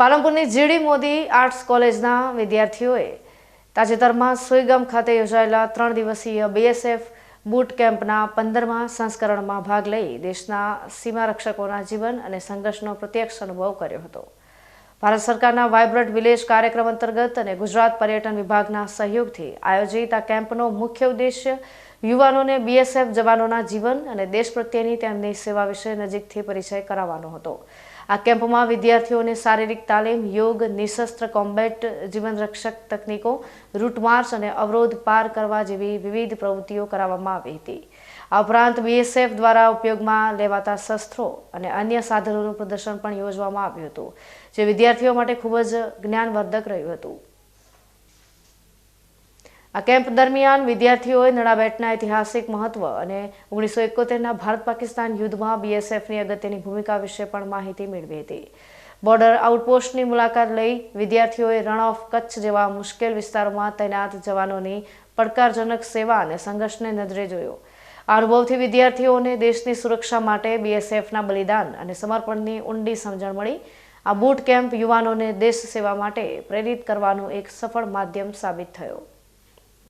પાલનપુરની GD Modi arts કોલેજના વિદ્યાર્થીઓએ તાજેતરમાં સુઈગામ ખાતે યોજાયેલા ત્રણ દિવસીય બીએસએફ બૂટ કેમ્પના પંદરમા સંસ્કરણમાં ભાગ લઈ દેશના સીમા રક્ષકોના જીવન અને સંઘર્ષનો પ્રત્યક્ષ અનુભવ કર્યો હતો. ભારત સરકારના વાઇબ્રન્ટ વિલેજ કાર્યક્રમ અંતર્ગત અને ગુજરાત પર્યટન વિભાગના સહયોગથી આયોજિત આ કેમ્પનો મુખ્ય ઉદ્દેશ્ય યુવાનોને બીએસએફ જવાનોના જીવન અને દેશ પ્રત્યેની તેમની સેવા વિશે નજીકથી પરિચય કરાવવાનો હતો. આ કેમ્પમાં વિદ્યાર્થીઓને શારીરિક તાલીમ, યોગ, નિશસ્ત્ર કોમ્બેટ, જીવનરક્ષક તકનીકો, રૂટ માર્ચ અને અવરોધ પાર કરવા જેવી વિવિધ પ્રવૃત્તિઓ કરાવવામાં આવી હતી. આ ઉપરાંત બીએસએફ દ્વારા ઉપયોગમાં લેવાતા શસ્ત્રો અને અન્ય સાધનોનું પ્રદર્શન પણ યોજવામાં આવ્યું હતું, જે વિદ્યાર્થીઓ માટે ખૂબ જ જ્ઞાનવર્ધક રહ્યું હતું. આ કેમ્પ દરમિયાન વિદ્યાર્થીઓએ નડાબેટના ઐતિહાસિક મહત્વ અને ઓગણીસો એકોતેરના ભારત પાકિસ્તાન યુદ્ધમાં બીએસએફની અગત્યની ભૂમિકા વિશે પણ માહિતી મેળવી હતી. બોર્ડર આઉટપોસ્ટની મુલાકાત લઈ વિદ્યાર્થીઓએ રણ ઓફ કચ્છ જેવા મુશ્કેલ વિસ્તારોમાં તૈનાત જવાનોની પડકારજનક સેવા અને સંઘર્ષને નજરે જોયો. આ અનુભવથી વિદ્યાર્થીઓને દેશની સુરક્ષા માટે બીએસએફના બલિદાન અને સમર્પણની ઊંડી સમજણ મળી. આ બૂટ કેમ્પ યુવાનોને દેશ સેવા માટે પ્રેરિત કરવાનું એક સફળ માધ્યમ સાબિત થયો.